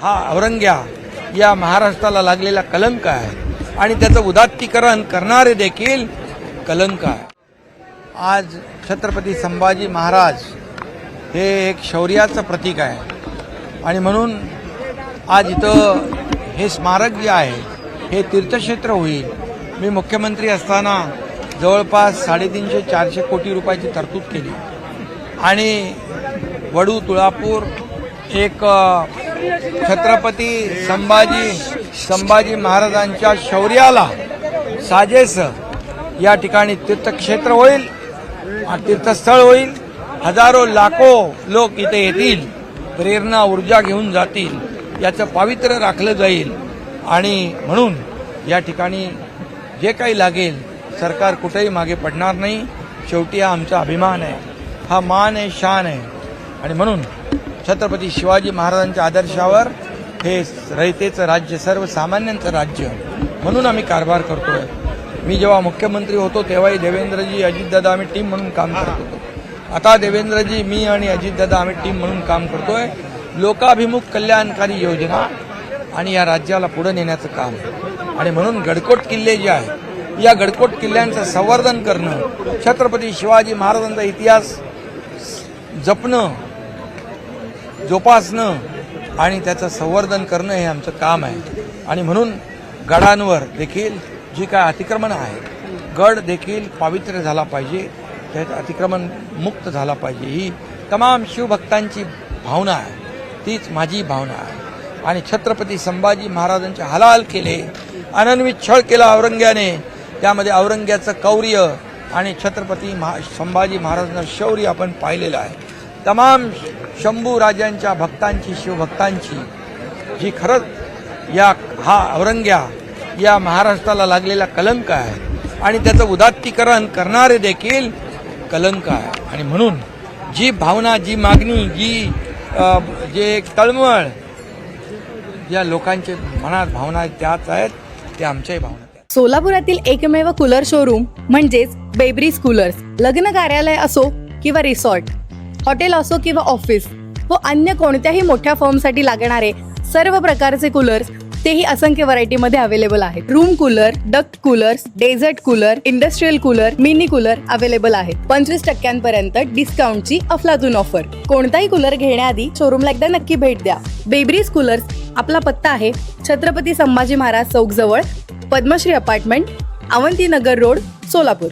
हा औरंग्या या महाराष्ट्राला लागलेला कलंक आहे. आणि त्याचं उदात्तीकरण करणारे देखील कलंक आहे. आज छत्रपती संभाजी महाराज हे एक शौर्याचं प्रतीक आहे. आणि म्हणून आज इथं हे स्मारक जे आहे हे तीर्थक्षेत्र होईल. मी मुख्यमंत्री असताना जवळपास साडेतीनशे चारशे कोटी रुपयाची तरतूद केली. आणि वडू तुळापूर एक छत्रपती संभाजी संभाजी महाराजांच्या शौर्याला साजेस या ठिकाणी तीर्थक्षेत्र होईल तीर्थस्थळ होईल. हजारो लाखो लोक इथे येतील प्रेरणा ऊर्जा घेऊन जातील याचं पावित्र्य राखलं जाईल. आणि म्हणून या ठिकाणी जे काही लागेल सरकार कुठेही मागे पडणार नाही. शेवटी हा आमचा अभिमान आहे. हा मान आहे शान आहे. आणि म्हणून छत्रपती शिवाजी महाराजांच्या आदर्शावर हे रयतेचं राज्य सर्वसामान्यांचं राज्य. म्हणून आम्ही कारभार करतोय. मी जेव्हा मुख्यमंत्री होतो तेव्हाही देवेंद्रजी अजितदादा आम्ही टीम म्हणून काम करत होतो. आता देवेंद्रजी मी आणि अजितदादा आम्ही टीम म्हणून काम करतोय. लोकाभिमुख कल्याणकारी योजना आणि या राज्याला पुढे नेण्याचं काम. आणि म्हणून गडकोट किल्ले जे आहे या गडकोट किल्ल्यांचं संवर्धन करणं छत्रपती शिवाजी महाराजांचा इतिहास जपणं जोपासणं आणि त्याचं संवर्धन करणं हे आमचं काम आहे. आणि म्हणून गडांवर देखील जी काय अतिक्रमण आहे गड देखील पावित्र्य झाला पाहिजे त्यात अतिक्रमण मुक्त झाला पाहिजे ही तमाम शिवभक्तांची भावना आहे. तीच माझी भावना आहे. आणि छत्रपती संभाजी महाराजांचे हलाल केले अनन्वित छळ केला औरंग्याने त्यामध्ये औरंग्याचं कौर्य आणि छत्रपती महा संभाजी महाराजांचं शौर्य आपण पाहिलेलं आहे. तमाम शंभू राजांच्या भक्तांची शिवभक्तांची जी खरंच या हा औरंग्या या महाराष्ट्राला लागलेला कलंक आहे आणि त्याचं उदात्तीकरण करणारे देखील कलंक आहे. आणि म्हणून जी भावना जी मागणी जी जे तळमळ या लोकांचे मनात भावना त्याच आहेत ते आमच्याही भावना सोलापुरातील एकमेव कूलर शोरूम म्हणजेच बेबरीज कूलर्स लग्न कार्यालय असो किंवा रिसॉर्ट हॉटेल असो किंवा ऑफिस व अन्य कोणत्याही मोठ्या फर्मसाठी लागणारे सर्व प्रकारचे कूलर्स तेही असंख्य व्हरायटीमध्ये अवेलेबल आहेत. Room cooler duct coolers desert cooler industrial cooler mini cooler available आहेत. पंचवीस टक्क्यांपर्यंत डिस्काउंटची अफलातून ऑफर कोणताही कूलर घेण्याआधी शोरूमला एकदा नक्की भेट द्या. बेबरीज कूलर्स आपला पत्ता आहे छत्रपती संभाजी महाराज चौक जवळ पद्मश्री अपार्टमेंट अवंतीनगर रोड सोलापूर.